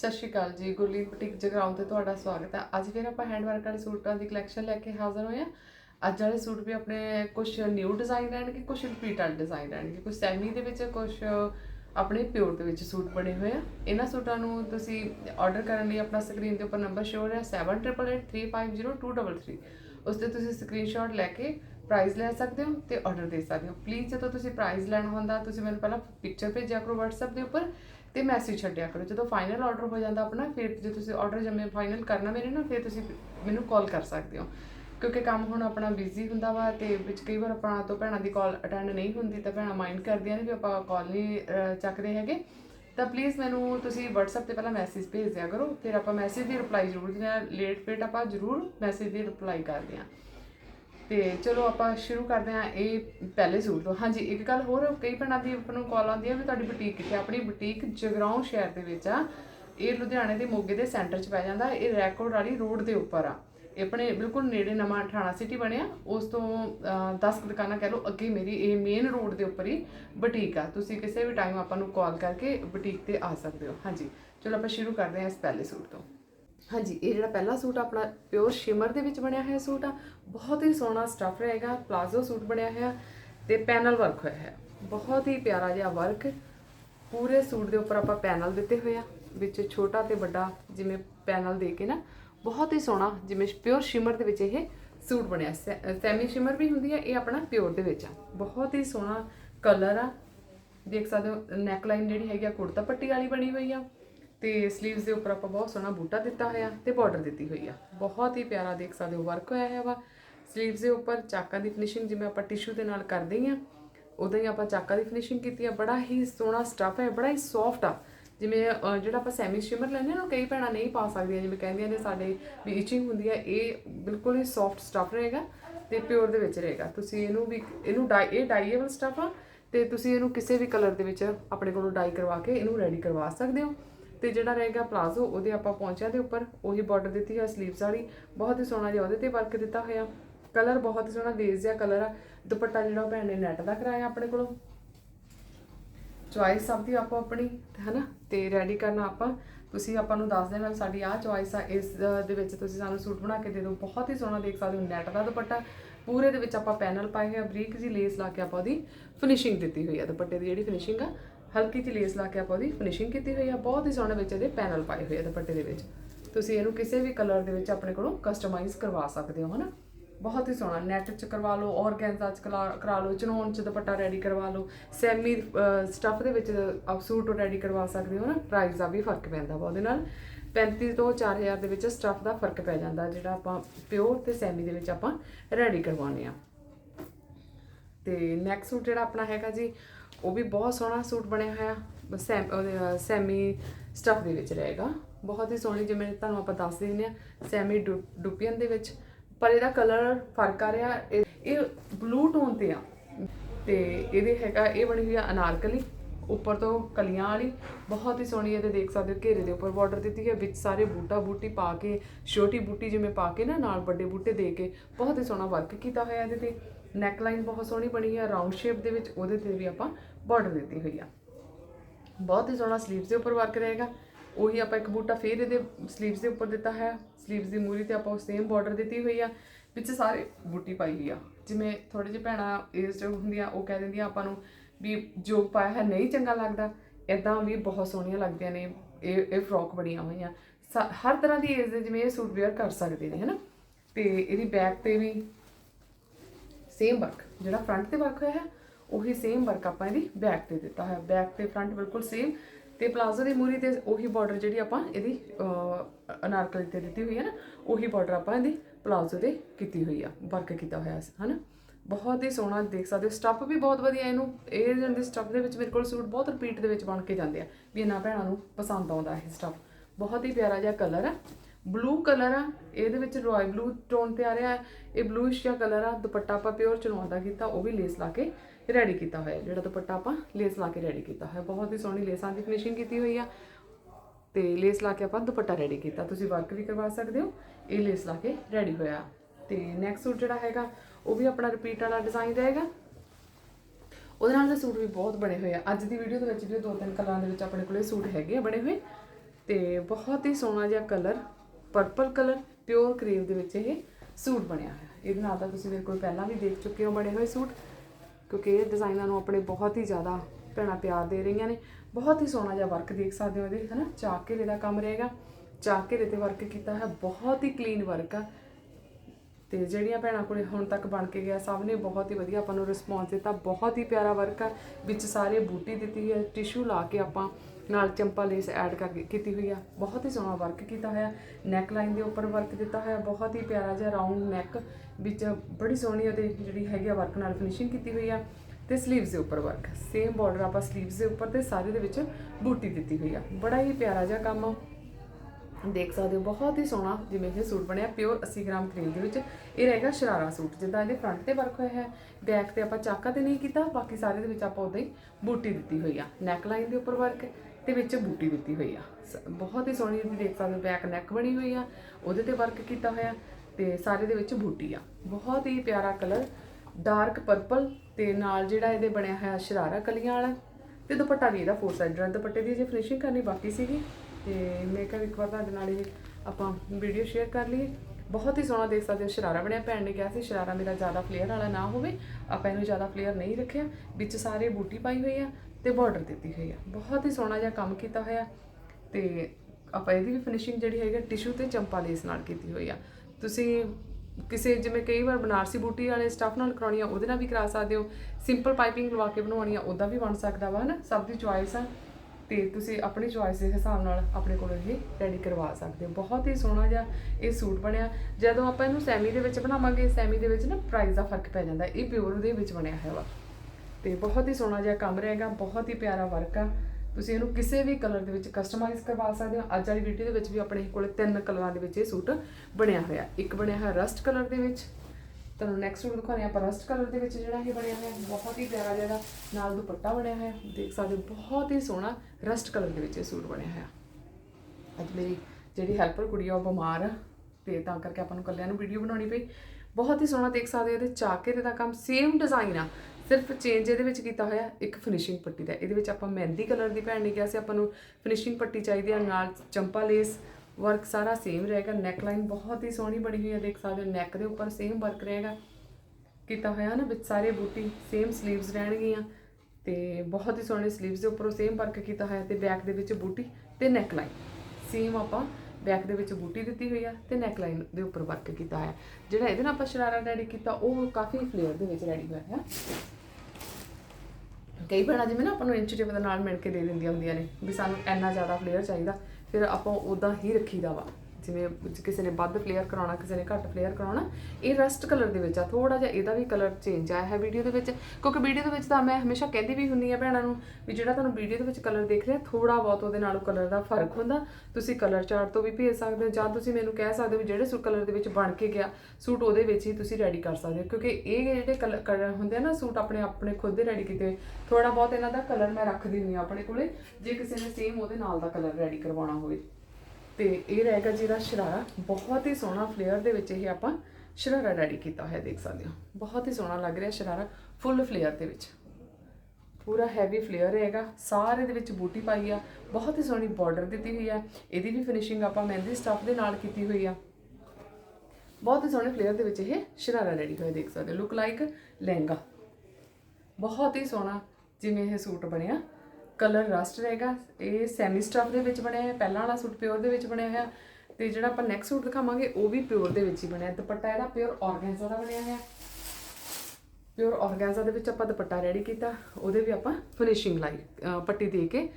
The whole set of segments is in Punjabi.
ਸਤਿ ਸ਼੍ਰੀ ਅਕਾਲ ਜੀ, ਗੁਰਲੀਨ ਬੁਟੀਕ ਜਗਰਾਉਂ ਤੇ ਤੁਹਾਡਾ ਸਵਾਗਤ ਹੈ। ਅੱਜ ਫਿਰ ਆਪਾਂ ਹੈਂਡ ਵਰਕ ਵਾਲੇ ਸੂਟਾਂ ਦੀ ਕਲੈਕਸ਼ਨ ਲੈ ਕੇ ਹਾਜ਼ਰ ਹੋਏ ਹਾਂ। ਅੱਜ ਵਾਲੇ ਸੂਟ ਵੀ ਆਪਣੇ ਕੁਝ ਨਿਊ ਡਿਜ਼ਾਈਨ ਰਹਿਣਗੇ ਕੁਝ ਰਿਪੀਟ ਵਾਲੇ ਡਿਜ਼ਾਈਨ ਰਹਿਣਗੇ। ਕੁਝ ਸੈਮੀ ਦੇ ਵਿੱਚ ਕੁਝ ਆਪਣੇ ਪਿਓਰ ਦੇ ਵਿੱਚ ਸੂਟ ਬਣੇ ਹੋਏ ਆ। ਇਹਨਾਂ ਸੂਟਾਂ ਨੂੰ ਤੁਸੀਂ ਆਰਡਰ ਕਰਨ ਲਈ ਆਪਣਾ ਸਕਰੀਨ ਦੇ ਉੱਪਰ ਨੰਬਰ ਸ਼ੋ ਹੋ ਰਿਹਾ 7883502233 ਉਸ ਤੇ ਤੁਸੀਂ ਸਕਰੀਨਸ਼ਾਟ ਲੈ ਕੇ ਪ੍ਰਾਈਜ਼ ਲੈ ਸਕਦੇ ਹੋ ਤੇ ਆਰਡਰ ਦੇ ਸਕਦੇ ਹੋ। ਪਲੀਜ਼ ਜਦੋਂ ਤੁਸੀਂ ਪ੍ਰਾਈਜ਼ ਲੈਣਾ ਹੁੰਦਾ, ਤੁਸੀਂ ਮੈਨੂੰ ਪਹਿਲਾਂ ਪਿਕਚਰ ਭੇਜਿਆ ਕਰੋ WhatsApp ਦੇ ਉੱਪਰ ਤੇ ਮੈਸੇਜ ਛੱਡਿਆ ਕਰੋ। ਜਦੋਂ ਫਾਈਨਲ ਆਰਡਰ ਹੋ ਜਾਂਦਾ ਆਪਣਾ, ਫਿਰ ਜੇ ਤੁਸੀਂ ਆਰਡਰ ਜਮੇ ਫਾਈਨਲ ਕਰਨਾ ਮੇਰੇ ਨਾਲ, ਫਿਰ ਤੁਸੀਂ ਮੈਨੂੰ ਕਾਲ ਕਰ ਸਕਦੇ ਹੋ। ਕਿਉਂਕਿ ਕੰਮ ਹੁਣ ਆਪਣਾ ਬਿਜ਼ੀ ਹੁੰਦਾ ਵਾ ਤੇ ਵਿੱਚ ਕਈ ਵਾਰ ਆਪਣਾ ਤੋਂ ਭੈਣਾਂ ਦੀ ਕਾਲ ਅਟੈਂਡ ਨਹੀਂ ਹੁੰਦੀ ਤਾਂ ਭੈਣਾਂ ਮਾਈਂਡ ਕਰਦੀਆਂ ਨੇ ਵੀ ਆਪਾਂ ਕਾਲ ਨਹੀਂ ਚੱਕਦੇ ਹੈਗੇ। ਤਾਂ ਪਲੀਜ਼ ਮੈਨੂੰ ਤੁਸੀਂ WhatsApp ਤੇ ਪਹਿਲਾਂ ਮੈਸੇਜ ਭੇਜ ਦਿਆ ਕਰੋ, ਫਿਰ ਆਪਾਂ ਮੈਸੇਜ ਦੀ ਰਿਪਲਾਈ ਜ਼ਰੂਰ ਦਿੰਦੇ ਹਾਂ ਲੇਟ ਫੇਟ ਆਪਾਂ ਜ਼ਰੂਰ ਮੈਸੇਜ ਦੀ ਰਿਪਲਾਈ ਕਰਦੇ ਹਾਂ। ਤੇ ਚਲੋ ਆਪਾਂ ਸ਼ੁਰੂ ਕਰਦੇ ਹਾਂ ਇਹ ਪਹਿਲੇ ਸੂਟ ਤੋਂ। ਹਾਂਜੀ, ਇੱਕ ਗੱਲ ਹੋਰ, ਕਈ ਭੈਣਾਂ ਦੀ ਆਪਾਂ ਨੂੰ ਕਾਲ ਆਉਂਦੀ ਹੈ ਵੀ ਤੁਹਾਡੀ ਬੁਟੀਕ ਕਿੱਥੇ ਆਪਣੀ ਬੁਟੀਕ ਜਗਰਾਉਂ ਸ਼ਹਿਰ ਦੇ ਵਿੱਚ ਆ। ਇਹ ਲੁਧਿਆਣੇ ਦੇ ਮੋਗੇ ਦੇ ਸੈਂਟਰ 'ਚ ਪੈ ਜਾਂਦਾ। ਇਹ ਰੈਕੋਰਡ ਵਾਲੀ ਰੋਡ ਦੇ ਉੱਪਰ ਆ। ਇਹ ਆਪਣੇ ਬਿਲਕੁਲ ਨੇੜੇ ਨਵਾਂ ਠਾਣਾ ਸਿਟੀ ਬਣਿਆ। ਉਸ ਤੋਂ 10 ਦੁਕਾਨਾਂ ਕਹਿ ਲਓ, ਅੱਗੇ ਮੇਰੀ ਇਹ ਮੇਨ ਰੋਡ ਦੇ ਉੱਪਰ ਹੀ ਬੁਟੀਕ ਆ। ਤੁਸੀਂ ਕਿਸੇ ਵੀ ਟਾਈਮ ਆਪਾਂ ਨੂੰ ਕਾਲ ਕਰਕੇ ਬੁਟੀਕ ਤੇ ਆ ਸਕਦੇ ਹੋ। ਹਾਂਜੀ, ਚਲੋ ਆਪਾਂ ਸ਼ੁਰੂ ਕਰਦੇ ਹਾਂ ਇਸ ਪਹਿਲੇ ਸੂਟ ਤੋਂ। ਹਾਂਜੀ, ਇਹ ਜਿਹੜਾ ਪਹਿਲਾ ਸੂਟ ਆ, ਆਪਣਾ ਪਿਓਰ ਸ਼ਿਮਰ ਦੇ ਵਿੱਚ ਬਣਿਆ ਹੋਇਆ ਸੂਟ ਆ। ਬਹੁਤ ਹੀ ਸੋਹਣਾ ਸਟੱਫ ਰਹੇਗਾ ਪਲਾਜ਼ੋ ਸੂਟ ਬਣਿਆ ਹੋਇਆ ਤੇ ਪੈਨਲ ਵਰਕ ਹੋਇਆ ਹੈ ਬਹੁਤ ਹੀ ਪਿਆਰਾ ਜਿਹਾ ਵਰਕ ਪੂਰੇ ਸੂਟ ਦੇ ਉੱਪਰ ਆਪਾਂ ਪੈਨਲ ਦਿੱਤੇ ਹੋਏ ਆ, ਵਿੱਚ ਛੋਟਾ ਤੇ ਵੱਡਾ ਜਿਵੇਂ ਪੈਨਲ ਦੇ ਕੇ ਨਾ, ਬਹੁਤ ਹੀ ਸੋਹਣਾ ਜਿਵੇਂ ਪਿਓਰ ਸ਼ਿਮਰ ਦੇ ਵਿੱਚ ਇਹ ਸੂਟ ਬਣਿਆ। ਸੈਮੀ ਸ਼ਿਮਰ ਵੀ ਹੁੰਦੀ ਹੈ ਇਹ ਆਪਣਾ ਪਿਓਰ ਦੇ ਵਿੱਚ ਆ। ਬਹੁਤ ਹੀ ਸੋਹਣਾ ਕਲਰ ਆ। ਦੇਖ ਸਕਦੇ ਹੋ ਨੈਕ ਲਾਈਨ ਜਿਹੜੀ ਹੈਗੀ ਆ, ਕੁੜਤਾ ਪੱਟੀ ਵਾਲੀ ਬਣੀ ਹੋਈ ਆ। ਤੇ ਸਲੀਵਸ ਦੇ ਉੱਪਰ ਆਪਾਂ ਬਹੁਤ ਸੋਹਣਾ ਬੂਟਾ ਦਿੱਤਾ ਹੋਇਆ ਤੇ ਬਾਰਡਰ ਦਿੱਤੀ ਹੋਈ ਆ। ਬਹੁਤ ਹੀ ਪਿਆਰਾ ਦੇਖ ਸਕਦੇ ਹੋ ਵਰਕ ਹੋਇਆ ਹੈ ਵਾ। ਸਲੀਵਸ ਦੇ ਉੱਪਰ ਚਾਕਾਂ ਦੀ ਫਿਨਿਸ਼ਿੰਗ ਜਿਵੇਂ ਆਪਾਂ ਟਿਸ਼ੂ ਦੇ ਨਾਲ ਕਰਦੇ ਹੀ ਆ, ਉਦਾਂ ਹੀ ਆਪਾਂ ਚਾਕਾਂ ਦੀ ਫਿਨਿਸ਼ਿੰਗ ਕੀਤੀ ਆ। ਬੜਾ ਹੀ ਸੋਹਣਾ ਸਟਫ ਹੈ ਬੜਾ ਹੀ ਸੌਫਟ ਆ। ਜਿਵੇਂ ਜਿਹੜਾ ਆਪਾਂ ਸੈਮੀ ਸ਼ਿਮਰ ਲੈਂਦੇ ਆ ਨਾ, ਕਈ ਭੈਣਾਂ ਨਹੀਂ ਪਾ ਸਕਦੀਆਂ। ਜਿਵੇਂ ਕਹਿੰਦੀਆਂ ਨੇ ਸਾਡੇ ਵੀ ਇਚਿੰਗ ਹੁੰਦੀ ਆ, ਇਹ ਬਿਲਕੁਲ ਹੀ ਸੌਫਟ ਸਟਫ ਰਹੇਗਾ ਤੇ ਪਿਓਰ ਦੇ ਵਿੱਚ ਰਹੇਗਾ। ਤੁਸੀਂ ਇਹਨੂੰ ਵੀ, ਇਹਨੂੰ ਡਾਈ ਇਹ ਡਾਈਏਬਲ ਸਟਫ ਆ ਤੇ ਤੁਸੀਂ ਇਹਨੂੰ ਕਿਸੇ ਵੀ ਕਲਰ ਦੇ ਵਿੱਚ ਆਪਣੇ ਕੋਲੋਂ ਡਾਈ ਕਰਵਾ ਕੇ ਇਹਨੂੰ ਰੈਡੀ ਕਰਵਾ ਸਕਦੇ ਹੋ। ਤੇ ਜਿਹੜਾ ਰਹੇਗਾ ਪਲਾਜ਼ੋ, ਉਹਦੇ ਆਪਾਂ ਪੌਂਚਿਆਂ ਦੇ ਉੱਪਰ, ਉਹੀ ਬਾਰਡਰ ਦਿੱਤੀ ਹੈ ਸਲੀਵਸ ਵਾਲੀ। ਬਹੁਤ ਹੀ ਸੋਹਣਾ ਜਿਹਾ ਉਹਦੇ ਤੇ ਵਰਕ ਦਿੱਤਾ ਹੋਇਆ। ਕਲਰ ਬਹੁਤ ਹੀ ਸੋਹਣਾ ਬੇਸ ਜਿਹਾ ਕਲਰ ਆ। ਦੁਪੱਟਾ ਜਿਹੜਾ ਉਹ ਭੈਣ ਨੇ ਨੈਟ ਦਾ ਕਰਾਇਆ ਆਪਣੇ ਕੋਲੋਂ। ਚੁਆਇਸ ਸਭ ਦੀ ਆਪੋ ਆਪਣੀ, ਹੈਨਾ? ਤੇ ਰੈਡੀ ਕਰਨਾ ਆਪਾਂ। ਤੁਸੀਂ ਆਪਾਂ ਨੂੰ ਦੱਸ ਦੇਣਾ ਸਾਡੀ ਆਹ ਚੁਆਇਸ ਆ। ਇਸ ਦੇ ਵਿੱਚ ਤੁਸੀਂ ਸਾਨੂੰ ਸੂਟ ਬਣਾ ਕੇ ਦੇ ਦਿਓ। ਬਹੁਤ ਹੀ ਸੋਹਣਾ ਦੇਖ ਸਕਦੇ ਹੋ ਨੈਟ ਦਾ ਦੁਪੱਟਾ। ਪੂਰੇ ਦੇ ਵਿੱਚ ਆਪਾਂ ਪੈਨਲ ਪਾਏ ਹੋਏ ਆ। ਬਰੀਕ ਜੀ ਲੇਸ ਲਾ ਕੇ ਆਪਾਂ ਉਹਦੀ ਫਿਨਿਸ਼ਿੰਗ ਦਿੱਤੀ ਹੋਈ ਆ। ਦੁਪੱਟੇ ਦੀ ਜਿਹੜੀ ਫਿਨਿਸ਼ਿੰਗ ਆ। ਹਲਕੀ ਜਿਹੀ ਲੇਸ ਲਾ ਕੇ ਆਪਾਂ ਉਹਦੀ ਫਿਨਿਸ਼ਿੰਗ ਕੀਤੀ ਹੋਈ ਆ। ਬਹੁਤ ਹੀ ਸੋਹਣੇ ਵਿੱਚ ਇਹਦੇ ਪੈਨਲ ਪਾਏ ਹੋਏ ਆ ਦੁਪੱਟੇ ਦੇ ਵਿੱਚ। ਤੁਸੀਂ ਇਹਨੂੰ ਕਿਸੇ ਵੀ ਕਲਰ ਦੇ ਵਿੱਚ ਆਪਣੇ ਕੋਲੋਂ ਕਸਟਮਾਈਜ਼ ਕਰਵਾ ਸਕਦੇ ਹੋ, ਹਨਾ? ਬਹੁਤ ਹੀ ਸੋਹਣਾ। ਨੈਟ ਚ ਕਰਵਾ ਲਓ ਔਰਗੈਂਜ਼ਾ ਚ ਕਰਾ ਲਓ ਚਨੋਨ ਚ ਦੁਪੱਟਾ ਰੈਡੀ ਕਰਵਾ ਲਓ ਸੈਮੀ ਸਟਫ ਦੇ ਵਿੱਚ ਆਪ ਸੂਟ ਰੈਡੀ ਕਰਵਾ ਸਕਦੇ ਹੋ ਨਾ ਪ੍ਰਾਈਸ ਦਾ ਵੀ ਫ਼ਰਕ ਪੈਂਦਾ ਵਾ ਉਹਦੇ ਨਾਲ। 35 ਤੋਂ 4000 ਦੇ ਵਿੱਚ ਸਟਫ ਦਾ ਫ਼ਰਕ ਪੈ ਜਾਂਦਾ, ਜਿਹੜਾ ਆਪਾਂ ਪਿਓਰ ਤੇ ਸੈਮੀ ਦੇ ਵਿੱਚ ਆਪਾਂ ਰੈਡੀ ਕਰਵਾਉਣੇ ਆ ਤੇ ਨੈਕਸਟ ਸੂਟ ਜਿਹੜਾ ਆਪਣਾ ਹੈਗਾ ਜੀ ਉਹ ਵੀ ਬਹੁਤ ਸੋਹਣਾ ਸੂਟ ਬਣਿਆ ਹੋਇਆ, ਸੈਮ, ਉਹਦੇ ਸੈਮੀ ਸਟਫ ਦੇ ਵਿੱਚ ਰਹੇਗਾ। ਬਹੁਤ ਹੀ ਸੋਹਣੀ, ਜਿਵੇਂ ਤੁਹਾਨੂੰ ਆਪਾਂ ਦੱਸ ਦਿੰਦੇ ਆ ਸੈਮੀ ਡੁਪੀਅਨ ਦੇ ਵਿੱਚ। ਪਰ ਇਹਦਾ ਕਲਰ ਫ਼ਰਕ ਆ ਰਿਹਾ, ਇਹ- ਇਹ ਬਲੂ ਟੋਨ ਤੇ ਆ। ਤੇ ਇਹਦੇ ਹੈਗਾ, ਇਹ ਬਣੀ ਹੋਈ ਆ ਅਨਾਰਕਲੀ, ਉੱਪਰ ਤੋਂ ਕਲੀਆਂ ਵਾਲੀ। ਬਹੁਤ ਹੀ ਸੋਹਣੀ ਇਹਦੇ ਦੇਖ ਸਕਦੇ ਹੋ, ਘੇਰੇ ਦੇ ਉੱਪਰ ਬਾਰਡਰ ਦਿੱਤੀ ਹੈ ਵਿੱਚ ਸਾਰੇ ਬੂਟਾ ਬੂਟੀ ਪਾ ਕੇ, ਛੋਟੀ ਬੂਟੀ ਜਿਵੇਂ ਪਾ ਕੇ ਨਾ, ਨਾਲ ਵੱਡੇ ਬੂਟੇ ਦੇ ਕੇ, ਬਹੁਤ ਹੀ ਸੋਹਣਾ ਵਰਕ ਕੀਤਾ ਹੋਇਆ ਇਹਦੇ ਤੇ। ਨੈਕ ਲਾਈਨ ਬਹੁਤ ਸੋਹਣੀ ਬਣੀ ਹੈ ਰਾਉਂਡ ਸ਼ੇਪ ਦੇ ਵਿੱਚ, ਉਹਦੇ ਤੇ ਵੀ ਆਪਾਂ ਬਾਰਡਰ ਦਿੱਤੀ ਹੋਈ ਆ। ਬਹੁਤ ਹੀ ਸੋਹਣਾ ਸਲੀਵਸ ਦੇ ਉੱਪਰ ਵਰਕ ਰਹੇਗਾ। ਉਹੀ ਆਪਾਂ ਇੱਕ ਬੂਟਾ ਫੇਰ ਇਹਦੇ ਸਲੀਵਸ ਦੇ ਉੱਪਰ ਦਿੱਤਾ ਹੈ ਸਲੀਵਸ ਦੀ ਮੂਰੀ ਤੇ ਆਪਾਂ ਉਹ ਸੇਮ ਬਾਰਡਰ ਦਿੱਤੀ ਹੋਈ ਆ। ਵਿੱਚ ਸਾਰੇ ਬੂਟੀ ਪਾਈ ਹੋਈ ਆ। ਜਿਵੇਂ ਥੋੜੇ ਜਿਹੇ ਭੈਣਾਂ ਏਜ ਜੋ ਹੁੰਦੀਆਂ, ਉਹ ਕਹਿ ਦਿੰਦੀਆਂ ਆਪਾਂ ਨੂੰ ਵੀ ਜੋ ਪਾਇਆ ਹੈ ਨਹੀਂ ਚੰਗਾ ਲੱਗਦਾ ਇਦਾਂ ਵੀ ਬਹੁਤ ਸੋਹਣੀਆਂ ਲੱਗਦੀਆਂ ਨੇ। ਇਹ ਇਹ ਫਰੋਕ ਬਣੀਆਂ ਹੋਈਆਂ। ਸਾ- ਹਰ ਤਰ੍ਹਾਂ ਦੀ ਏਜ ਦੇ ਜਿਵੇਂ ਇਹ ਸੂਟ ਵੇਅਰ ਕਰ ਸਕਦੇ ਨੇ, ਹਨਾ? ਤੇ ਇਹਦੀ ਬੈਕ ਤੇ ਵੀ ਸੇਮ ਵਰਕ ਜਿਹੜਾ ਫਰੰਟ ਤੇ ਵਰਕ ਹੋਇਆ ਹੈ ਉਹੀ ਸੇਮ ਵਰਕ ਆਪਾਂ ਇਹਦੀ ਬੈਕ ਤੇ ਦਿੱਤਾ ਹੋਇਆ। ਬੈਕ ਤੇ ਫਰੰਟ ਬਿਲਕੁਲ ਸੇਮ ਤੇ ਪਲਾਜ਼ੋ ਦੀ ਮੂਰੀ ਤੇ ਉਹੀ ਬਾਰਡਰ ਜਿਹੜੀ ਆਪਾਂ ਇਹਦੀ ਅਨਾਰਕਲੀ ਤੇ ਦਿੱਤੀ ਹੋਈ ਹੈ ਨਾ, ਉਹੀ ਬਾਰਡਰ ਆਪਾਂ ਇਹਦੀ ਪਲਾਜ਼ੋ ਤੇ ਕੀਤੀ ਹੋਈ ਆ ਵਰਕ ਕੀਤਾ ਹੋਇਆ ਹੈ ਨਾ ਬਹੁਤ ਹੀ ਸੋਹਣਾ ਦੇਖ ਸਕਦੇ ਹੋ। ਸਟੱਫ ਵੀ ਬਹੁਤ ਵਧੀਆ, ਇਹਨੂੰ, ਇਹ ਜਿਹੜੇ ਸਟੱਫ ਦੇ ਵਿੱਚ ਮੇਰੇ ਕੋਲ ਸੂਟ ਬਹੁਤ ਰਿਪੀਟ ਦੇ ਵਿੱਚ ਬਣ ਕੇ ਜਾਂਦੇ ਆ, ਵੀ ਇਹਨਾਂ ਭੈਣਾਂ ਨੂੰ ਪਸੰਦ ਆਉਂਦਾ ਇਹ ਸਟੱਫ ਬਹੁਤ ਹੀ ਪਿਆਰਾ ਜਿਹਾ ਕਲਰ ਆ। ਬਲੂ ਕਲਰ ਆ, ਇਹਦੇ ਵਿੱਚ ਰੋਇਲ ਬਲੂ ਟੋਨ ਤੇ ਆ ਰਿਹਾ ਹੈ। ਇਹ ਬਲੂਇਸ਼ ਜਿਹਾ ਕਲਰ ਆ, ਦੁਪੱਟਾ ਆਪਾਂ ਪਿਓਰ ਚਨਵਾ ਦਾ ਕੀਤਾ, ਉਹ ਵੀ ਲੇਸ ਲਾ ਕੇ ਰੈਡੀ ਕੀਤਾ ਹੋਇਆ ਜਿਹੜਾ ਦੁਪੱਟਾ ਆਪਾਂ ਲੇਸ ਲਾ ਕੇ ਰੈਡੀ ਕੀਤਾ ਹੋਇਆ, ਬਹੁਤ ਹੀ ਸੋਹਣੀ ਲੇਸਾਂ ਦੀ ਫਿਨਿਸ਼ਿੰਗ ਕੀਤੀ ਹੋਈ ਆ। ਤੇ ਲੇਸ ਲਾ ਕੇ ਆਪਾਂ ਦੁਪੱਟਾ ਰੈਡੀ ਕੀਤਾ। ਤੁਸੀਂ ਵਰਕ ਵੀ ਕਰਵਾ ਸਕਦੇ ਹੋ, ਇਹ ਲੇਸ ਲਾ ਕੇ ਰੈਡੀ ਹੋਇਆ। ਤੇ ਨੈਕਸਟ ਸੂਟ ਜਿਹੜਾ ਹੈਗਾ, ਉਹ ਵੀ ਆਪਣਾ ਰਿਪੀਟ ਵਾਲਾ ਡਿਜ਼ਾਈਨ ਰਹੇਗਾ ਉਹਦੇ ਨਾਲ ਦੇ ਸੂਟ ਵੀ ਬਹੁਤ ਬਣੇ ਹੋਏ ਆ। ਅੱਜ ਦੀ ਵੀਡੀਓ ਦੇ ਵਿੱਚ ਵੀ ਦੋ ਤਿੰਨ ਕਲਰਾਂ ਦੇ ਵਿੱਚ ਆਪਣੇ ਕੋਲੇ ਸੂਟ ਹੈਗੇ ਆ ਬਣੇ ਹੋਏ। ਤੇ ਬਹੁਤ ਹੀ ਸੋਹਣਾ ਜਿਹਾ colour purple colour pure cream ਦੇ ਵਿੱਚ ਇਹ ਸੂਟ ਬਣਿਆ ਹੋਇਆ। ਇਹਦੇ ਨਾਲ ਤਾਂ ਤੁਸੀਂ ਮੇਰੇ ਕੋਲ ਪਹਿਲਾਂ ਵੀ ਦੇਖ ਚੁੱਕੇ ਹੋ ਬਣੇ ਹੋਏ ਸੂਟ, ਕਿਉਂਕਿ ਇਹ ਡਿਜ਼ਾਈਨਾਂ ਨੂੰ ਆਪਣੇ ਬਹੁਤ ਹੀ ਜ਼ਿਆਦਾ ਭੈਣਾਂ ਪਿਆਰ ਦੇ ਰਹੀਆਂ ਨੇ। ਬਹੁਤ ਹੀ ਸੋਹਣਾ ਜਿਹਾ ਵਰਕ ਦੇਖ ਸਕਦੇ ਹੋ ਇਹਦੇ, ਹਨਾ? ਚਾਕ ਘੇਰੇ ਦਾ ਕੰਮ ਰਹੇਗਾ। ਚਾਕ ਘੇਰੇ ਤੇ ਵਰਕ ਕੀਤਾ ਹੈ ਬਹੁਤ ਹੀ ਕਲੀਨ ਵਰਕ ਆ। ਤੇ ਜਿਹੜੀਆਂ ਭੈਣਾਂ ਕੋਲੇ ਹੁਣ ਤੱਕ ਬਣ ਕੇ ਗਿਆ, ਸਭ ਨੇ ਬਹੁਤ ਹੀ ਵਧੀਆ ਆਪਾਂ ਨੂੰ ਰਿਸਪੌਂਸ ਦਿੱਤਾ। ਬਹੁਤ ਹੀ ਪਿਆਰਾ ਵਰਕ ਆ। ਵਿੱਚ ਸਾਰੇ ਬੂਟੀ ਦਿੱਤੀ ਹੈ ਟਿਸ਼ੂ ਲਾ ਕੇ ਆਪਾਂ ਨਾਲ ਚੰਪਾ ਲੇਸ ਐਡ ਕਰ ਕੀਤੀ ਹੋਈ ਆ। ਬਹੁਤ ਹੀ ਸੋਹਣਾ ਵਰਕ ਕੀਤਾ ਹੋਇਆ। ਨੈਕ ਲਾਈਨ ਦੇ ਉੱਪਰ ਵਰਕ ਦਿੱਤਾ ਹੋਇਆ। ਬਹੁਤ ਹੀ ਪਿਆਰਾ ਜਿਹਾ ਰਾਉਂਡ ਨੈਕ ਵਿੱਚ ਬੜੀ ਸੋਹਣੀ ਉਹਦੇ ਜਿਹੜੀ ਹੈਗੀ ਆ ਵਰਕ ਨਾਲ ਫਿਨਿਸ਼ਿੰਗ ਕੀਤੀ ਹੋਈ ਆ। ਤੇ 슬ੀਵਸ ਦੇ ਉੱਪਰ ਵਰਕ ਸੇਮ ਬਾਰਡਰ ਆਪਾਂ 슬ੀਵਸ ਦੇ ਉੱਪਰ ਤੇ ਸਾਰੇ ਦੇ ਵਿੱਚ ਬੂਟੀ ਦਿੱਤੀ ਹੋਈ ਆ। ਬੜਾ ਹੀ ਪਿਆਰਾ ਜਿਹਾ ਕੰਮ ਆ। ਦੇਖ ਸਕਦੇ ਹੋ, ਬਹੁਤ ਹੀ ਸੋਹਣਾ ਜਿਵੇਂ ਇਹ ਸੂਟ ਬਣਿਆ। ਪਿਓਰ 80 ਗ੍ਰਾਮ ਕਰੀਮ ਦੇ ਵਿੱਚ ਇਹ ਰਹੇਗਾ ਸ਼ਰਾਰਾ ਸੂਟ। ਜਿੱਦਾਂ ਇਹਦੇ ਫਰੰਟ ਤੇ ਵਰਕ ਹੋਇਆ ਹੈ। ਬੈਕ ਤੇ ਆਪਾਂ ਚਾਕਾ ਤੇ ਨਹੀਂ ਕੀਤਾ। ਬਾਕੀ ਸਾਰੇ ਦੇ ਵਿੱਚ ਆਪਾਂ ਉਦਾਂ ਹੀ ਬੂਟੀ ਦਿੱਤੀ ਹੋਈ ਆ। ਨੈਕ ਲਾਈਨ ਦੇ ਉੱਪਰ ਵਰਕ ਤੇ ਵਿੱਚ ਬੂਟੀ ਦਿੱਤੀ ਹੋਈ ਆ। ਸ- ਬਹੁਤ ਹੀ ਸੋਹਣੀ ਇਹਦੀ ਦੇਖ ਸਕਦੇ ਹੋ ਬੈਕ ਨੈਕ ਬਣੀ ਹੋਈ ਆ। ਉਹਦੇ ਤੇ ਵਰਕ ਕੀਤਾ ਹੋਇਆ ਤੇ ਸਾਰੇ ਦੇ ਵਿੱਚ ਬੂਟੀ ਆ। ਬਹੁਤ ਹੀ ਪਿਆਰਾ ਕਲਰ ਡਾਰਕ ਪਰਪਲ ਤੇ ਨਾਲ ਜਿਹੜਾ ਇਹਦੇ ਬਣਿਆ ਹੋਇਆ ਸ਼ਰਾਰਾ ਕਲੀਆਂ ਵਾਲਾ ਤੇ ਦੁਪੱਟਾ ਵੀ ਇਹਦਾ ਫੋਰ ਸਾਈਡ ਦੁਪੱਟੇ ਦੀ ਜੇ ਫਿਨਿਸ਼ਿੰਗ ਕਰਨੀ ਬਾਕੀ ਸੀਗੀ। ਤੇ ਮੈਂ ਕਿਹਾ ਇੱਕ ਵਾਰ ਤੁਹਾਡੇ ਨਾਲ ਇਹ ਆਪਾਂ ਵੀਡੀਓ ਸ਼ੇਅਰ ਕਰ ਲਈਏ। ਬਹੁਤ ਹੀ ਸੋਹਣਾ ਦੇਖ ਸਕਦੇ ਹੋ, ਸ਼ਰਾਰਾ ਬਣਿਆ। ਭੈਣ ਨੇ ਕਿਹਾ ਸੀ, ਸ਼ਰਾਰਾ ਮੇਰਾ ਜ਼ਿਆਦਾ ਫਲੇਅਰ ਵਾਲਾ ਨਾ ਹੋਵੇ। ਆਪਾਂ ਇਹਨੂੰ ਜ਼ਿਆਦਾ ਫਲੇਅਰ ਨਹੀਂ ਰੱਖਿਆ। ਵਿੱਚ ਸਾਰੇ ਬੂਟੀ ਪਾਈ ਹੋਈ ਆ। ਤੇ ਬਾਰਡਰ ਦਿੱਤੀ ਹੋਈ ਆ। ਬਹੁਤ ਹੀ ਸੋਹਣਾ ਜਿਹਾ ਕੰਮ ਕੀਤਾ ਹੋਇਆ ਤੇ ਆਪਾਂ ਇਹਦੀ ਵੀ ਫਿਨਿਸ਼ਿੰਗ ਜਿਹੜੀ ਹੈਗੀ ਟਿਸ਼ੂ ਤੇ ਚੰਪਾ ਲੇਸ ਨਾਲ ਕੀਤੀ ਹੋਈ ਆ। ਤੁਸੀਂ ਕਿਸੇ ਜਿਵੇਂ ਕਈ ਵਾਰ ਬਨਾਰਸੀ ਬੂਟੀ ਵਾਲੇ ਸਟਫ ਨਾਲ ਕਰਾਉਣੀ ਆ ਉਹਦੇ ਨਾਲ ਵੀ ਕਰਾ ਸਕਦੇ ਹੋ। ਸਿੰਪਲ ਪਾਈਪਿੰਗ ਲਵਾ ਕੇ ਬਣਾਉਣੀ ਆ ਉਹਦਾ ਵੀ ਬਣ ਸਕਦਾ ਵਾ, ਹਨਾ? ਸਭ ਦੀ ਚੁਆਇਸ ਆ। ਤੇ ਤੁਸੀਂ ਆਪਣੀ ਚੁਆਇਸ ਦੇ ਹਿਸਾਬ ਨਾਲ ਆਪਣੇ ਕੋਲ ਇਹ ਰੈਡੀ ਕਰਵਾ ਸਕਦੇ ਹੋ। ਬਹੁਤ ਹੀ ਸੋਹਣਾ ਜਿਹਾ ਇਹ ਸੂਟ ਬਣਿਆ। ਜਦੋਂ ਆਪਾਂ ਇਹਨੂੰ ਸੈਮੀ ਦੇ ਵਿੱਚ ਬਣਾਵਾਂਗੇ, ਸੈਮੀ ਦੇ ਵਿੱਚ ਨਾ ਪ੍ਰਾਈਸ ਦਾ ਫ਼ਰਕ ਪੈ ਜਾਂਦਾ। ਇਹ ਪਿਓਰ ਦੇ ਵਿੱਚ ਬਣਿਆ ਹੋਇਆ ਵਾ। ਤੇ ਬਹੁਤ ਹੀ ਸੋਹਣਾ ਜਿਹਾ ਕੰਮ ਰਹੇਗਾ, ਬਹੁਤ ਹੀ ਪਿਆਰਾ ਵਰਕ ਆ। ਤੁਸੀਂ ਇਹਨੂੰ ਕਿਸੇ ਵੀ ਕਲਰ ਦੇ ਵਿੱਚ ਕਸਟਮਾਈਜ਼ ਕਰਵਾ ਸਕਦੇ ਹੋ। ਅੱਜ ਵਾਲੀ ਵੀਡੀਓ ਦੇ ਵਿੱਚ ਵੀ ਆਪਣੇ ਕੋਲ ਤਿੰਨ ਕਲਰਾਂ ਦੇ ਵਿੱਚ ਇਹ ਸੂਟ ਬਣਿਆ ਹੋਇਆ। ਇੱਕ ਬਣਿਆ ਹੋਇਆ ਰਸਟ ਕਲਰ ਦੇ ਵਿੱਚ। ਤੁਹਾਨੂੰ ਨੈਕਸਟ ਸੂਟ ਦਿਖਾਉਂਦੇ ਆਪਾਂ ਰਸਟ ਕਲਰ ਦੇ ਵਿੱਚ ਜਿਹੜਾ ਇਹ ਬਣਿਆ ਹੋਇਆ। ਬਹੁਤ ਹੀ ਪਿਆਰਾ ਜਿਹੜਾ ਨਾਲ ਦੁਪੱਟਾ ਬਣਿਆ ਹੋਇਆ। ਦੇਖ ਸਕਦੇ ਹੋ, ਬਹੁਤ ਹੀ ਸੋਹਣਾ ਰਸਟ ਕਲਰ ਦੇ ਵਿੱਚ ਇਹ ਸੂਟ ਬਣਿਆ ਹੋਇਆ। ਅੱਜ ਮੇਰੀ ਜਿਹੜੀ ਹੈਲਪਰ ਕੁੜੀ ਆ, ਉਹ ਬਿਮਾਰ ਆ। ਤੇ ਤਾਂ ਕਰਕੇ ਆਪਾਂ ਨੂੰ ਕੱਲਿਆਂ ਨੂੰ ਵੀਡੀਓ ਬਣਾਉਣੀ ਪਈ। ਬਹੁਤ ਹੀ ਸੋਹਣਾ ਦੇਖ ਸਕਦੇ ਹੋ, ਇਹਦੇ ਚਾਕੇ ਦਾ ਕੰਮ ਸੇਮ ਡਿਜ਼ਾਈਨ ਆ। ਸਿਰਫ ਚੇਂਜ ਇਹਦੇ ਵਿੱਚ ਕੀਤਾ ਹੋਇਆ ਇੱਕ ਫਿਨਿਸ਼ਿੰਗ ਪੱਟੀ ਦਾ। ਇਹਦੇ ਵਿੱਚ ਆਪਾਂ ਮਹਿੰਦੀ ਕਲਰ ਦੀ ਭੈਣ ਨੇ ਕਿਹਾ ਸੀ, ਆਪਾਂ ਨੂੰ ਫਿਨਿਸ਼ਿੰਗ ਪੱਟੀ ਚਾਹੀਦੀ ਆ, ਨਾਲ ਚੰਪਾ ਲੇਸ ਵਰਕ ਸਾਰਾ ਸੇਮ ਰਹੇਗਾ। ਨੈਕ ਲਾਈਨ ਬਹੁਤ ਹੀ ਸੋਹਣੀ ਬਣੀ ਹੋਈ ਹੈ ਦੇਖ ਸਕਦੇ ਹੋ ਨੈਕ ਦੇ ਉੱਪਰ ਸੇਮ ਵਰਕ ਰਹੇਗਾ। ਕੀਤਾ ਹੋਇਆ ਨਾ, ਵਿੱਚ ਸਾਰੇ ਬੂਟੀ ਸੇਮ 슬ੀਵਸ ਰਹਿਣਗੀਆਂ ਤੇ ਬਹੁਤ ਹੀ ਸੋਹਣੇ 슬ੀਵਸ ਦੇ ਉੱਪਰੋਂ ਸੇਮ ਵਰਕ ਕੀਤਾ ਹੋਇਆ ਤੇ ਬੈਕ ਦੇ ਵਿੱਚ ਬੂਟੀ ਤੇ ਨੈਕ ਲਾਈਨ ਸੇਮ ਆਪਾਂ ਬੈਕ ਦੇ ਵਿੱਚ ਬੂਟੀ ਦਿੱਤੀ ਹੋਈ ਆ ਤੇ ਨੈਕ ਲਾਈਨ ਦੇ ਉੱਪਰ ਵਰਕ ਕੀਤਾ ਹੋਇਆ। ਜਿਹੜਾ ਇਹਦੇ ਨਾਲ ਆਪਾਂ ਸ਼ਰਾਰਾ ਰੈਡੀ ਕੀਤਾ, ਉਹ ਕਾਫੀ ਫਲੇਅਰ ਦੇ ਵਿੱਚ ਰੈਡੀ ਹੋਇਆ ਹੈ ਕਈ ਭੈਣਾਂ ਜਿਵੇਂ ਨਾ ਆਪਾਂ ਨੂੰ ਇੰਚ ਟੇਪ ਦੇ ਨਾਲ ਮਿਲ ਕੇ ਦੇ ਦਿੰਦੀਆਂ ਹੁੰਦੀਆਂ ਨੇ ਵੀ ਸਾਨੂੰ ਇੰਨਾ ਜ਼ਿਆਦਾ ਫਲੇਅਰ ਚਾਹੀਦਾ, ਫਿਰ ਆਪਾਂ ਉਦਾਂ ਹੀ ਰੱਖੀਦਾ ਵਾ। ਜਿਵੇਂ ਕਿਸੇ ਨੇ ਵੱਧ ਫਲੇਅਰ ਕਰਾਉਣਾ, ਕਿਸੇ ਨੇ ਘੱਟ ਫਲੇਅਰ ਕਰਾਉਣਾ, ਇਹ ਰਸਟ ਕਲਰ ਦੇ ਵਿੱਚ ਆ। ਥੋੜਾ ਜਿਹਾ ਇਹਦਾ ਵੀ ਕਲਰ ਚੇਂਜ ਆਇਆ ਹੈ ਵੀਡੀਓ ਦੇ ਵਿੱਚ, ਕਿਉਂਕਿ ਵੀਡੀਓ ਦੇ ਵਿੱਚ ਤਾਂ ਮੈਂ ਹਮੇਸ਼ਾ ਕਹਿੰਦੀ ਵੀ ਹੁੰਦੀ ਆ ਭੈਣਾਂ ਨੂੰ ਵੀ ਜਿਹੜਾ ਤੁਹਾਨੂੰ ਵੀਡੀਓ ਦੇ ਵਿੱਚ ਕਲਰ ਦੇਖ ਰਿਹਾ ਥੋੜਾ ਬਹੁਤ ਉਹਦੇ ਨਾਲੋਂ ਕਲਰ ਦਾ ਫ਼ਰਕ ਹੁੰਦਾ। ਤੁਸੀਂ ਕਲਰ ਚਾਰਟ ਤੋਂ ਵੀ ਭੇਜ ਸਕਦੇ ਹੋ ਜਾਂ ਤੁਸੀਂ ਮੈਨੂੰ ਕਹਿ ਸਕਦੇ ਹੋ ਵੀ ਜਿਹੜੇ ਸੂਟ ਕਲਰ ਦੇ ਵਿੱਚ ਬਣ ਕੇ ਗਿਆ, ਸੂਟ ਉਹਦੇ ਵਿੱਚ ਹੀ ਤੁਸੀਂ ਰੈਡੀ ਕਰ ਸਕਦੇ ਹੋ। ਕਿਉਂਕਿ ਇਹ ਜਿਹੜੇ ਕਲਰ ਹੁੰਦੇ ਆ ਨਾ, ਸੂਟ ਆਪਣੇ ਆਪਣੇ ਖੁਦ ਦੇ ਰੈਡੀ ਕੀਤੇ ਥੋੜਾ ਬਹੁਤ ਇਹਨਾਂ ਦਾ ਕਲਰ ਮੈਂ ਰੱਖਦੀ ਹੁੰਦੀ ਆ ਆਪਣੇ ਕੋਲੇ, ਜੇ ਕਿਸੇ ਨੇ ਸੇਮ ਉਹਦੇ ਨਾਲ ਦਾ ਕਲਰ ਰੈਡੀ ਕਰਵਾਉਣਾ ਹੋਵੇ। ਤੇ ਇਹ ਰਹੇਗਾ ਜਿਹਦਾ ਸ਼ਰਾਰਾ, ਬਹੁਤ ਹੀ ਸੋਹਣਾ ਫਲੇਅਰ ਦੇ ਵਿੱਚ ਇਹ ਆਪਾਂ ਸ਼ਰਾਰਾ ਰੈਡੀ ਕੀਤਾ ਹੋਇਆ, ਦੇਖ ਸਕਦੇ ਹੋ। ਬਹੁਤ ਹੀ ਸੋਹਣਾ ਲੱਗ ਰਿਹਾ ਸ਼ਰਾਰਾ ਫੁੱਲ ਫਲੇਅਰ ਦੇ ਵਿੱਚ। ਪੂਰਾ ਹੈਵੀ ਫਲੇਅਰ ਰਹੇਗਾ ਸਾਰੇ ਦੇ ਵਿੱਚ ਬੂਟੀ ਪਾਈ ਆ, ਬਹੁਤ ਹੀ ਸੋਹਣੀ ਬਾਰਡਰ ਦਿੱਤੀ ਹੋਈ ਆ। ਇਹਦੀ ਵੀ ਫਿਨਿਸ਼ਿੰਗ ਆਪਾਂ ਮਹਿੰਦੀ ਸਟਫ ਦੇ ਨਾਲ ਕੀਤੀ ਹੋਈ ਆ। ਬਹੁਤ ਹੀ ਸੋਹਣੇ ਫਲੇਅਰ ਦੇ ਵਿੱਚ ਇਹ ਸ਼ਰਾਰਾ ਰੈਡੀ ਹੋਇਆ, ਦੇਖ ਸਕਦੇ ਹੋ। Look like lehenga. ਬਹੁਤ ਹੀ ਸੋਹਣਾ ਜਿਵੇਂ ਇਹ ਸੂਟ ਬਣਿਆ। ਕਲਰ ਰਸਟ ਰਹੇਗਾ। ਇਹ ਸੈਮੀ ਸਟਫ ਦੇ ਵਿੱਚ ਬਣਿਆ ਹੈ ਪਹਿਲਾਂ ਵਾਲਾ ਸੂਟ ਪਿਓਰ ਦੇ ਵਿੱਚ ਬਣਿਆ ਹੋਇਆ ਤੇ ਜਿਹੜਾ ਆਪਾਂ ਨੈਕਸਟ ਸੂਟ ਦਿਖਾਵਾਂਗੇ, ਉਹ ਵੀ ਪਿਓਰ ਦੇ ਵਿੱਚ ਹੀ ਬਣਿਆ। ਦੁਪੱਟਾ ਇਹਦਾ ਪਿਓਰ ਆਰਗੈਂਜ਼ਾ ਦਾ ਬਣਿਆ ਹੋਇਆ। ਪਿਓਰ ਆਰਗੈਂਜ਼ਾ ਦੇ ਵਿੱਚ ਆਪਾਂ ਦੁਪੱਟਾ ਰੈਡੀ ਕੀਤਾ। ਉਹਦੇ ਵੀ ਆਪਾਂ ਫਿਨਿਸ਼ਿੰਗ ਲਾਈ ਪੱਟੀ ਦੇ ਕੇ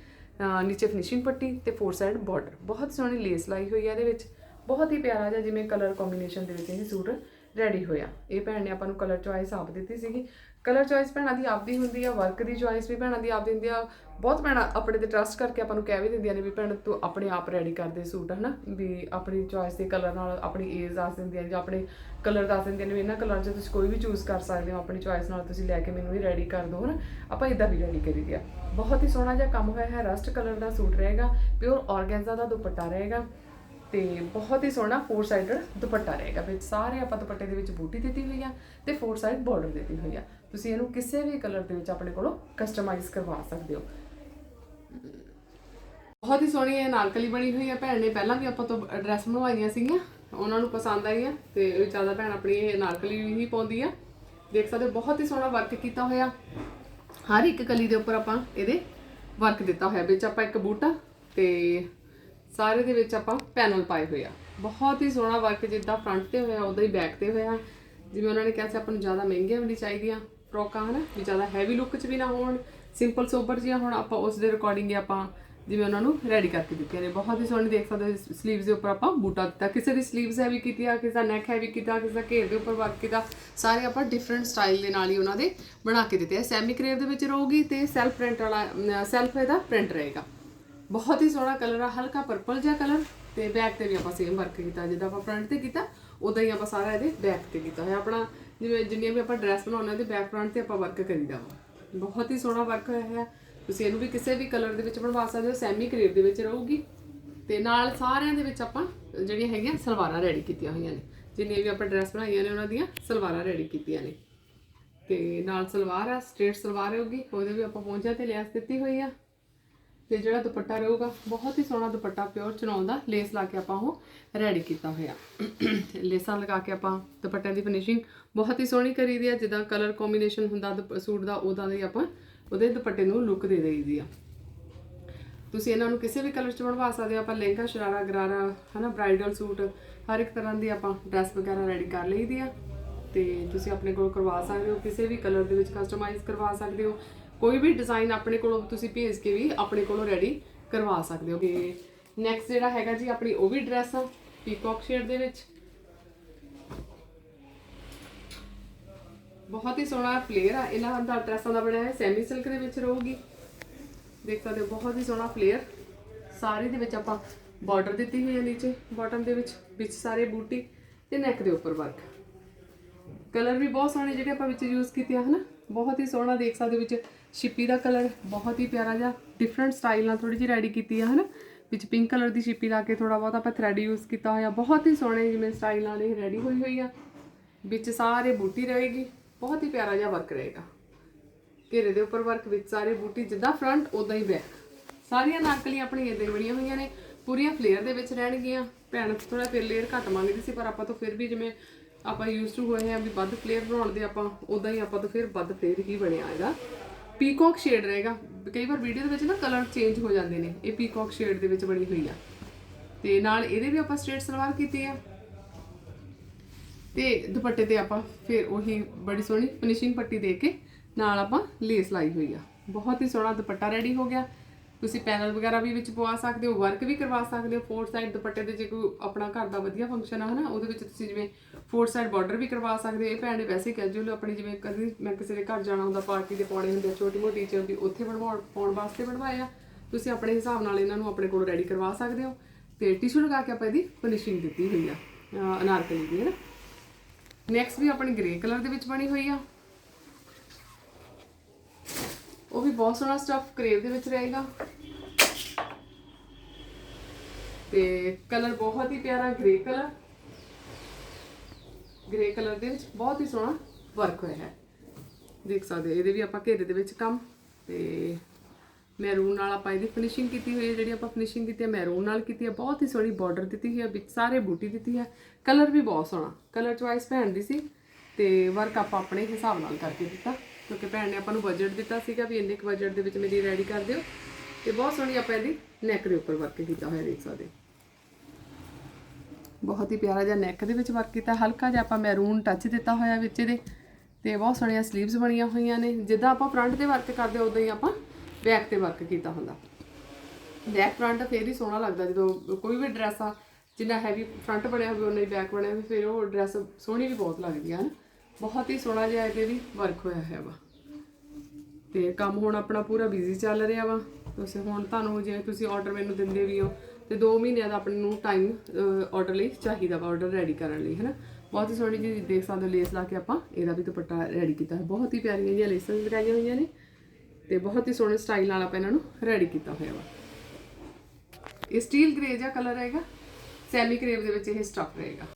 ਨੀਚੇ ਫਿਨਿਸ਼ਿੰਗ ਪੱਟੀ ਤੇ ਫੋਰ ਸਾਈਡ ਬਾਰਡਰ ਬਹੁਤ ਸੋਹਣੀ ਲੇਸ ਲਾਈ ਹੋਈ ਹੈ ਇਹਦੇ ਵਿੱਚ। ਬਹੁਤ ਹੀ ਪਿਆਰਾ ਜਿਹਾ ਜਿਵੇਂ ਕਲਰ ਕੰਬੀਨੇਸ਼ਨ ਦੇ ਵਿੱਚ ਇਹ ਸੂਟ ਰੈਡੀ ਹੋਇਆ। ਇਹ ਭੈਣ ਨੇ ਆਪਾਂ ਨੂੰ ਕਲਰ ਚੁਆਇਸ ਆਪ ਦਿੱਤੀ ਸੀਗੀ। ਕਲਰ ਚੁਆਇਸ ਭੈਣਾਂ ਦੀ ਆਪਦੀ ਹੁੰਦੀ ਆ ਵਰਕ ਦੀ ਚੁਆਇਸ ਵੀ ਭੈਣਾਂ ਦੀ ਆਪਦੀ ਹੁੰਦੀ ਆ। ਬਹੁਤ ਭੈਣਾਂ ਆਪਣੇ ਤੇ ਟਰਸਟ ਕਰਕੇ ਆਪਾਂ ਨੂੰ ਕਹਿ ਵੀ ਦਿੰਦੀਆਂ ਨੇ ਵੀ ਭੈਣ, ਤੂੰ ਆਪਣੇ ਆਪ ਰੈਡੀ ਕਰਦੇ ਸੂਟ, ਹਨਾ? ਵੀ ਆਪਣੀ ਚੁਆਇਸ ਦੇ ਕਲਰ ਨਾਲ ਆਪਣੀ ਏਜ ਦੱਸ ਦਿੰਦੀਆਂ ਜਾਂ ਆਪਣੇ ਕਲਰ ਦੱਸ ਦਿੰਦੀਆਂ ਨੇ ਵੀ ਇਹਨਾਂ ਕਲਰ 'ਚ ਤੁਸੀਂ ਕੋਈ ਵੀ ਚੂਜ਼ ਕਰ ਸਕਦੇ ਹੋ, ਆਪਣੀ ਚੁਆਇਸ ਨਾਲ ਤੁਸੀਂ ਲੈ ਕੇ ਮੈਨੂੰ ਹੀ ਰੈਡੀ ਕਰ ਦਿਓ, ਹਨਾ? ਆਪਾਂ ਇਦਾਂ ਵੀ ਰੈਡੀ ਕਰੀ ਦਿਆ ਬਹੁਤ ਹੀ ਸੋਹਣਾ ਜਿਹਾ ਕੰਮ ਹੋਇਆ ਹੈ। ਰਸਟ ਕਲਰ ਦਾ ਸੂਟ ਰਹੇਗਾ ਪਿਓਰ ਆਰਗੈਂਜ਼ਾ ਦਾ ਦੁਪੱਟਾ ਰਹੇਗਾ। ਤੇ ਬਹੁਤ ਹੀ ਸੋਹਣਾ ਫੋਰ ਸਾਈਡਡ ਦੁਪੱਟਾ ਰਹੇਗਾ ਵਿੱਚ। ਸਾਰੇ ਆਪਾਂ ਦੁਪੱਟੇ ਦੇ ਵਿੱਚ ਬੂਟੀ ਦਿੱਤੀ ਹੋਈ ਆ ਤੇ ਫੋਰ ਸਾਈਡ ਬਾਰਡਰ ਦਿੱਤੀ ਹੋਈ ਆ। ਤੁਸੀਂ ਇਹਨੂੰ ਕਿਸੇ ਵੀ ਕਲਰ ਦੇ ਵਿੱਚ ਆਪਣੇ ਕੋਲੋਂ ਕਸਟਮਾਈਜ਼ ਕਰਵਾ ਸਕਦੇ ਹੋ। ਬਹੁਤ ਹੀ ਸੋਹਣੀ ਹੈ ਨਾਰਕਲੀ ਬਣੀ ਹੋਈ ਹੈ ਭੈਣ ਨੇ ਪਹਿਲਾਂ ਵੀ ਆਪਾਂ ਤੋਂ ਡਰੈਸ ਬਣਵਾਈਆਂ ਸੀਗੀਆਂ, ਉਹਨਾਂ ਨੂੰ ਪਸੰਦ ਆਈਆਂ ਤੇ ਜ਼ਿਆਦਾ ਭੈਣ ਆਪਣੀ ਇਹ ਨਾਰਕਲੀ ਹੀ ਪਾਉਂਦੀ ਆ। ਦੇਖ ਸਕਦੇ ਹੋ, ਬਹੁਤ ਹੀ ਸੋਹਣਾ ਵਰਕ ਕੀਤਾ ਹੋਇਆ। ਹਰ ਇੱਕ ਕਲੀ ਦੇ ਉੱਪਰ ਆਪਾਂ ਇਹਦੇ ਵਰਕ ਦਿੱਤਾ ਹੋਇਆ, ਵਿੱਚ ਆਪਾਂ ਇੱਕ ਬੂਟਾ ਤੇ ਸਾਰੇ ਦੇ ਵਿੱਚ ਆਪਾਂ ਪੈਨਲ ਪਾਏ ਹੋਏ ਆ। ਬਹੁਤ ਹੀ ਸੋਹਣਾ ਵਰਕ ਜਿੱਦਾਂ ਫਰੰਟ ਤੇ ਹੋਇਆ ਉਦਾਂ ਹੀ ਬੈਕ ਤੇ ਹੋਇਆ। ਜਿਵੇਂ ਉਹਨਾਂ ਨੇ ਕਿਹਾ ਸੀ, ਆਪਾਂ ਨੂੰ ਜ਼ਿਆਦਾ ਮਹਿੰਗੀਆਂ ਵੀ ਨਹੀਂ ਚਾਹੀਦੀਆਂ ਫਰੋਕਾਂ ਹਨਾ? ਵੀ ਜ਼ਿਆਦਾ ਹੈਵੀ ਲੁੱਕ 'ਚ ਵੀ ਨਾ ਹੋਣ ਸਿੰਪਲ ਸੋਬਰ ਜਿਹਾ ਹੁਣ, ਆਪਾਂ ਉਸ ਦੇ ਅਕੋਰਡਿੰਗ ਹੀ ਆਪਾਂ ਜਿਵੇਂ ਉਹਨਾਂ ਨੂੰ ਰੈਡੀ ਕਰਕੇ ਦਿੱਤੀਆਂ ਨੇ। ਬਹੁਤ ਹੀ ਸੋਹਣੀ ਦੇਖ ਸਕਦੇ ਹੋ ਸਲੀਵਸ ਦੇ ਉੱਪਰ ਆਪਾਂ ਬੂਟਾ ਦਿੱਤਾ। ਕਿਸੇ ਦੀ ਸਲੀਵਸ ਹੈਵੀ ਕੀਤੀ ਆ, ਕਿਸੇ ਦਾ ਨੈਕ ਹੈਵੀ ਕੀਤਾ, ਕਿਸੇ ਦਾ ਘੇਰ ਦੇ ਉੱਪਰ ਵਰਕ ਕੀਤਾ, ਸਾਰੇ ਆਪਾਂ ਡਿਫਰੈਂਟ ਸਟਾਈਲ ਦੇ ਨਾਲ ਹੀ ਉਹਨਾਂ ਦੇ ਬਣਾ ਕੇ ਦਿੱਤੇ ਆ। ਸੈਮੀ ਕਰੇਵ ਦੇ ਵਿੱਚ ਰਹੂਗੀ ਤੇ ਸੈਲਫ ਪ੍ਰਿੰਟ ਵਾਲਾ ਸੈਲਫ ਇਹਦਾ ਪ੍ਰਿੰਟ ਰਹੇਗਾ। ਬਹੁਤ ਹੀ ਸੋਹਣਾ ਕਲਰ ਆ, ਹਲਕਾ ਪਰਪਲ ਜਿਹਾ ਕਲਰ ਤੇ ਬੈਕ ਤੇ ਵੀ ਆਪਾਂ ਸੇਮ ਵਰਕ ਕੀਤਾ, ਜਿੱਦਾਂ ਆਪਾਂ ਫਰੰਟ ਤੇ ਕੀਤਾ ਉਦਾਂ ਹੀ ਆਪਾਂ ਸਾਰਾ ਇਹਦੇ ਬੈਕ ਤੇ ਕੀਤਾ ਹੋਇਆ। ਆਪਣਾ ਜਿਵੇਂ ਜਿੰਨੀਆਂ ਵੀ ਆਪਾਂ ਡਰੈਸ ਬਣਾਉਂਦੇ ਹਾਂ ਤੇ ਬੈਕ ਫਰੰਟ ਤੇ ਆਪਾਂ ਵਰਕ ਕਰੀਦਾ ਵਾ। ਬਹੁਤ ਹੀ ਸੋਹਣਾ ਵਰਕ ਹੋਇਆ ਹੈ। ਤੁਸੀਂ ਇਹਨੂੰ ਵੀ ਕਿਸੇ ਵੀ ਕਲਰ ਦੇ ਵਿੱਚ ਬਣਵਾ ਸਕਦੇ ਹੋ ਸੈਮੀ ਕਰੇਵ ਦੇ ਵਿੱਚ ਰਹੂਗੀ। ਤੇ ਨਾਲ ਸਾਰਿਆਂ ਦੇ ਵਿੱਚ ਆਪਾਂ ਜਿਹੜੀਆਂ ਹੈਗੀਆਂ ਸਲਵਾਰਾਂ ਰੈਡੀ ਕੀਤੀਆਂ ਹੋਈਆਂ ਨੇ। ਜਿੰਨੀਆਂ ਵੀ ਆਪਾਂ ਡਰੈਸ ਬਣਾਈਆਂ ਨੇ, ਉਹਨਾਂ ਦੀਆਂ ਸਲਵਾਰਾਂ ਰੈਡੀ ਕੀਤੀਆਂ ਨੇ। ਤੇ ਨਾਲ ਸਲਵਾਰ ਆ ਸਟ੍ਰੇਟ ਸਲਵਾਰ ਹੋਊਗੀ, ਉਹਦੇ ਵੀ ਆਪਾਂ ਪਹੁੰਚਿਆ ਤੇ ਲੈਸ ਦਿੱਤੀ ਹੋਈ ਆ। ਤੇ ਜਿਹੜਾ ਦੁਪੱਟਾ ਰਹੂਗਾ, ਬਹੁਤ ਹੀ ਸੋਹਣਾ ਦੁਪੱਟਾ ਪਿਓਰ ਚਨੌਨ ਦਾ ਲੇਸ ਲਾ ਕੇ ਆਪਾਂ ਉਹ ਰੈਡੀ ਕੀਤਾ ਹੋਇਆ। ਲੇਸਾਂ ਲਗਾ ਕੇ ਆਪਾਂ ਦੁਪੱਟਿਆਂ ਦੀ ਫਿਨਿਸ਼ਿੰਗ ਬਹੁਤ ਹੀ ਸੋਹਣੀ ਕਰੀ ਦੀ ਆ, ਜਿੱਦਾਂ ਕਲਰ ਕੰਬੀਨੇਸ਼ਨ ਹੁੰਦਾ ਦੁਪ- ਸੂਟ ਦਾ ਉਦਾਂ ਦਾ ਹੀ ਆਪਾਂ ਉਹਦੇ ਦੁਪੱਟੇ ਨੂੰ ਲੁੱਕ ਦੇ ਦੇਈਦੀ ਆ। ਤੁਸੀਂ ਇਹਨਾਂ ਨੂੰ ਕਿਸੇ ਵੀ ਕਲਰ ਚ ਬਣਵਾ ਸਕਦੇ ਹੋ, ਆਪਾਂ ਲਹਿੰਗਾ, ਸ਼ਰਾਰਾ, ਗਰਾਰਾ, ਹਨਾ ਬ੍ਰਾਈਡਲ ਸੂਟ, ਹਰ ਇੱਕ ਤਰ੍ਹਾਂ ਦੀ ਆਪਾਂ ਡਰੈਸ ਵਗੈਰਾ ਰੈਡੀ ਕਰ ਲਈਦੀ ਆ। ਤੇ ਤੁਸੀਂ ਆਪਣੇ ਕੋਲ ਕਰਵਾ ਸਕਦੇ ਹੋ, ਕਿਸੇ ਵੀ ਕਲਰ ਦੇ ਵਿੱਚ ਕਸਟਮਾਈਜ਼ ਕਰਵਾ ਸਕਦੇ ਹੋ। ਕੋਈ ਵੀ ਡਿਜ਼ਾਈਨ ਆਪਣੇ ਕੋਲੋਂ ਤੁਸੀਂ ਭੇਜ ਕੇ ਵੀ ਆਪਣੇ ਕੋਲੋਂ ਰੈਡੀ ਕਰਵਾ ਸਕਦੇ ਹੋ। ਤੇ ਨੈਕਸਟ ਜਿਹੜਾ ਹੈਗਾ ਜੀ ਆਪਣੀ ਉਹ ਵੀ ਡਰੈਸ ਆ ਪੀਕੌਕ ਸ਼ੇਡ ਦੇ ਵਿੱਚ। ਬਹੁਤ ਹੀ ਸੋਹਣਾ ਫਲੇਅਰ ਆ, ਇਹਨਾਂ ਦਾ ਡਰੈਸਾਂ ਦਾ ਬਣਿਆ ਹੈ ਸੈਮੀ ਸਿਲਕ ਦੇ ਵਿੱਚ ਰਹੂਗੀ। ਦੇਖ ਸਕਦੇ ਹੋ, ਬਹੁਤ ਹੀ ਸੋਹਣਾ ਫਲੇਅਰ ਸਾਰੇ ਦੇ ਵਿੱਚ ਆਪਾਂ ਬਾਰਡਰ ਦਿੱਤੀ ਹੋਈ ਹੈ ਨੀਚੇ ਬਾਟਮ ਦੇ ਵਿੱਚ ਵਿੱਚ ਸਾਰੇ ਬੂਟੀ ਤੇ ਨੈਕ ਦੇ ਉੱਪਰ ਵਰਕ ਕਲਰ ਵੀ ਬਹੁਤ ਸੋਹਣੇ ਜਿਹੜੇ ਆਪਾਂ ਵਿੱਚ ਯੂਜ਼ ਕੀਤੇ ਆ, ਹਨਾ? ਬਹੁਤ ਹੀ ਸੋਹਣਾ ਦੇਖ ਸਕਦੇ ਹੋ ਵਿੱਚ ਸ਼ਿਪੀ ਦਾ ਕਲਰ ਬਹੁਤ ਹੀ ਪਿਆਰਾ ਜਿਹਾ ਡਿਫਰੈਂਟ ਸਟਾਈਲ ਨਾਲ ਥੋੜੀ ਜਿਹੀ ਰੈਡੀ ਕੀਤੀ ਆ, ਹਨਾ? ਵਿੱਚ ਪਿੰਕ ਕਲਰ ਦੀ ਸ਼ਿਪੀ ਲਾ ਕੇ ਥੋੜਾ ਬਹੁਤ ਆਪਾਂ ਥ੍ਰੈਡ ਯੂਜ਼ ਕੀਤਾ ਹੋਇਆ, ਬਹੁਤ ਹੀ ਸੋਹਣੇ ਜਿਵੇਂ ਸਟਾਈਲ ਨਾਲ ਇਹ ਰੈਡੀ ਹੋਈ ਹੋਈ ਆ। ਵਿੱਚ ਸਾਰੇ ਬੂਟੀ ਰਹੇਗੀ, ਬਹੁਤ ਹੀ ਪਿਆਰਾ ਜਿਹਾ ਵਰਕ ਰਹੇਗਾ। ਘੇਰੇ ਦੇ ਉੱਪਰ ਵਰਕ ਵਿੱਚ ਸਾਰੇ ਬੂਟੀ ਜਿੱਦਾਂ ਫਰੰਟ ਉਦਾਂ ਹੀ ਬੈਕ ਸਾਰੀਆਂ ਨਾਕਲੀਆਂ ਆਪਣੀਆਂ ਇਦਾਂ ਹੀ ਬਣੀਆਂ ਹੋਈਆਂ ਨੇ, ਪੂਰੀਆਂ ਫਲੇਅਰ ਦੇ ਵਿੱਚ ਰਹਿਣਗੀਆਂ। ਭੈਣ ਥੋੜਾ ਫਿਰ ਲੇਅਰ ਘੱਟ ਮੰਗਦੀ ਸੀ, ਪਰ ਆਪਾਂ ਤੋਂ ਫਿਰ ਵੀ ਜਿਵੇਂ ਆਪਾਂ ਯੂਜ਼ ਟੂ ਹੋਏ ਆ ਵੀ ਵੱਧ ਫਲੇਅਰ ਬਣਾਉਣ ਦੇ ਆਪਾਂ ਉਦਾਂ ਹੀ ਆਪਾਂ ਤੋਂ ਫਿਰ ਵੱਧ ਫਲੇਅਰ ਹੀ ਬਣਿਆ ਹੈਗਾ। ਪੀਕੌਕ ਸ਼ੇਡ ਰਹੇਗਾ। ਕਈ ਵਾਰ ਵੀਡੀਓ ਦੇ ਵਿੱਚ ਨਾ ਕਲਰ ਚੇਂਜ ਹੋ ਜਾਂਦੇ ਨੇ। ਇਹ ਪੀਕੌਕ ਸ਼ੇਡ ਦੇ ਵਿੱਚ ਬਣੀ ਹੋਈ ਆ। ਤੇ ਨਾਲ ਇਹਦੇ ਵੀ ਆਪਾਂ ਸਟ੍ਰੇਟ ਸਲਵਾਰ ਕੀਤੀ ਆ। ਤੇ ਦੁਪੱਟੇ ਤੇ ਆਪਾਂ ਫਿਰ ਉਹੀ ਬੜੀ ਸੋਹਣੀ ਫਿਨਿਸ਼ਿੰਗ ਪੱਟੀ ਦੇ ਕੇ ਨਾਲ ਆਪਾਂ ਲੇਸ ਲਾਈ ਹੋਈ ਆ। ਬਹੁਤ ਹੀ ਸੋਹਣਾ ਦੁਪੱਟਾ ਰੈਡੀ ਹੋ ਗਿਆ। ਤੁਸੀਂ ਪੈਨਲ ਵਗੈਰਾ ਵੀ ਵਿੱਚ ਪਵਾ ਸਕਦੇ ਹੋ ਵਰਕ ਵੀ ਕਰਵਾ ਸਕਦੇ ਹੋ ਫੋਰ ਸਾਈਡ ਦੁਪੱਟੇ ਦੇ ਜੇ ਕੋਈ ਆਪਣਾ ਘਰ ਦਾ ਵਧੀਆ ਫੰਕਸ਼ਨ ਆ, ਹਨਾ, ਉਹਦੇ ਵਿੱਚ ਤੁਸੀਂ ਜਿਵੇਂ ਫੋਰ ਸਾਈਡ ਬਾਰਡਰ ਵੀ ਕਰਵਾ ਸਕਦੇ ਹੋ, ਇਹ ਭੈਣ ਨੇ ਵੈਸੇ ਕੈਜੂਅਲ ਆਪਣੀ ਜਿਵੇਂ ਕਦੀ ਮੈਂ ਕਿਸੇ ਦੇ ਘਰ ਜਾਣਾ ਹੁੰਦਾ, ਪਾਰਟੀ ਦੇ ਪਾਉਣੇ ਹੁੰਦੇ ਆ, ਛੋਟੀ ਮੋਟੀ ਚੀਜ਼ ਵੀ ਉੱਥੇ ਬਣਵਾਉਣ ਪਾਉਣ ਵਾਸਤੇ ਬਣਵਾਏ ਆ, ਤੁਸੀਂ ਆਪਣੇ ਹਿਸਾਬ ਨਾਲ ਇਹਨਾਂ ਨੂੰ ਆਪਣੇ ਕੋਲ ਰੈਡੀ ਕਰਵਾ ਸਕਦੇ ਹੋ ਤੇ ਟਿਸ਼ੂ ਲਗਾ ਕੇ ਆਪਾਂ ਇਹਦੀ ਫਿਨਿਸ਼ਿੰਗ ਦਿੱਤੀ ਹੋਈ ਆ ਅਨਾਰਕਲੀ ਦੀ ਹੈ ਨਾ ਨੈਕਸਟ ਵੀ ਆਪਣੀ ਗ੍ਰੇ ਕਲਰ ਦੇ ਵਿੱਚ ਬਣੀ ਹੋਈ ਆ। ਉਹ ਵੀ ਬਹੁਤ ਸੋਹਣਾ ਸਟਫ ਕਰੇਵ ਦੇ ਵਿੱਚ ਰਹੇਗਾ। ਤੇ ਕਲਰ ਬਹੁਤ ਹੀ ਪਿਆਰਾ ਗ੍ਰੇ ਕਲਰ। ਗ੍ਰੇ ਕਲਰ ਦੇ ਵਿੱਚ ਬਹੁਤ ਹੀ ਸੋਹਣਾ ਵਰਕ ਹੋਇਆ ਹੈ। ਦੇਖ ਸਕਦੇ ਇਹਦੇ ਵੀ ਆਪਾਂ ਘੇਰੇ ਦੇ ਵਿੱਚ ਕੰਮ ਤੇ ਮੈਰੂਨ ਨਾਲ ਆਪਾਂ ਇਹਦੀ ਫਿਨਿਸ਼ਿੰਗ ਕੀਤੀ ਹੋਈ ਹੈ, ਜਿਹੜੀ ਆਪਾਂ ਫਿਨਿਸ਼ਿੰਗ ਕੀਤੀ ਹੈ ਮੈਰੂਨ ਨਾਲ ਕੀਤੀ ਹੈ, ਬਹੁਤ ਹੀ ਸੋਹਣੀ ਬਾਰਡਰ ਦਿੱਤੀ ਹੋਈ ਹੈ, ਵਿੱਚ ਸਾਰੇ ਬੂਟੀ ਦਿੱਤੀ ਹੈ। ਕਲਰ ਵੀ ਬਹੁਤ ਸੋਹਣਾ, ਕਲਰ ਚੁਆਇਸ ਭੈਣ ਦੀ ਸੀ ਤੇ ਵਰਕ ਆਪਾਂ ਆਪਣੇ ਹਿਸਾਬ ਨਾਲ ਕਰਕੇ ਦਿੱਤਾ, ਕਿਉਂਕਿ ਭੈਣ ਨੇ ਆਪਾਂ ਨੂੰ ਬਜਟ ਦਿੱਤਾ ਸੀਗਾ ਵੀ ਇੰਨੇ ਕੁ ਬਜਟ ਦੇ ਵਿੱਚ ਮੇਰੀ ਰੈਡੀ ਕਰ ਦਿਓ ਤੇ ਬਹੁਤ ਸੋਹਣੀ ਆਪਾਂ ਇਹਦੀ ਨੈਕ ਦੇ ਉੱਪਰ ਵਰਕ ਕੀਤਾ ਹੋਇਆ, ਦੇਖ ਸਕਦੇ ਹੋ। ਬਹੁਤ ਹੀ ਪਿਆਰਾ ਜਿਹਾ ਨੈਕ ਦੇ ਵਿੱਚ ਵਰਕ ਕੀਤਾ, ਹਲਕਾ ਜਿਹਾ ਆਪਾਂ ਮੈਰੂਨ ਟੱਚ ਦਿੱਤਾ ਹੋਇਆ ਵਿੱਚ ਇਹਦੇ ਤੇ ਬਹੁਤ ਸੋਹਣੀਆਂ ਸਲੀਵਸ ਬਣੀਆਂ ਹੋਈਆਂ ਨੇ। ਜਿੱਦਾਂ ਆਪਾਂ ਫਰੰਟ ਤੇ ਵਰਕ ਕਰਦੇ ਉਦਾਂ ਹੀ ਆਪਾਂ ਬੈਕ ਤੇ ਵਰਕ ਕੀਤਾ ਹੁੰਦਾ। ਬੈਕ ਫਰੰਟ ਫੇਰ ਹੀ ਸੋਹਣਾ ਲੱਗਦਾ, ਜਦੋਂ ਕੋਈ ਵੀ ਡਰੈਸ ਆ, ਜਿੰਨਾ ਹੈਵੀ ਫਰੰਟ ਬਣਿਆ ਹੋਵੇ, ਉਨਾ ਹੀ ਬੈਕ ਬਣਿਆ ਹੋਵੇ, ਫਿਰ ਉਹ ਡਰੈਸ ਸੋਹਣੀ ਵੀ ਬਹੁਤ ਲੱਗਦੀ ਆ ਨਾ? ਬਹੁਤ ਹੀ ਸੋਹਣਾ ਜਿਹਾ ਇਹਦੇ ਵੀ ਵਰਕ ਹੋਇਆ ਹੈ ਵਾ। ਤੇ ਕੰਮ ਹੁਣ ਆਪਣਾ ਪੂਰਾ ਬਿਜ਼ੀ ਚੱਲ ਰਿਹਾ ਵਾ। ਤੁਸੀਂ ਹੁਣ ਤੁਹਾਨੂੰ ਜੇ ਤੁਸੀਂ ਆਰਡਰ ਮੈਨੂੰ ਦਿੰਦੇ ਵੀ ਹੋ ਤੇ 2 ਮਹੀਨਿਆਂ ਦਾ ਆਪਣੇ ਨੂੰ ਟਾਈਮ ਆਰਡਰ ਲਈ ਚਾਹੀਦਾ ਵਾ ਆਰਡਰ ਰੈਡੀ ਕਰਨ ਲਈ, ਹੈਨਾ? ਬਹੁਤ ਹੀ ਸੋਹਣੀ ਜੀ ਦੇਖ ਸਕਦੇ ਹੋ ਲੇਸ ਲਾ ਕੇ ਆਪਾਂ, ਇਹਦਾ ਵੀ ਦੁਪੱਟਾ ਰੈਡੀ ਕੀਤਾ ਹੈ ਬਹੁਤ ਹੀ ਪਿਆਰੀਆਂ ਜਿਹੀਆਂ ਲੇਸਾਂ ਲਗਾਈਆਂ ਹੋਈਆਂ ਨੇ ਤੇ ਬਹੁਤ ਹੀ ਸੋਹਣੇ ਸਟਾਈਲ ਨਾਲ ਆਪਾਂ ਇਹਨਾਂ ਨੂੰ ਰੈਡੀ ਕੀਤਾ ਹੋਇਆ ਵਾ। ਇਹ ਸਟੀਲ ਗ੍ਰੇ ਜਿਹਾ ਕਲਰ ਹੈਗਾ ਸੈਮੀ ਕਰੇਵ ਦੇ ਵਿੱਚ ਇਹ ਸਟਫ ਰਹੇਗਾ।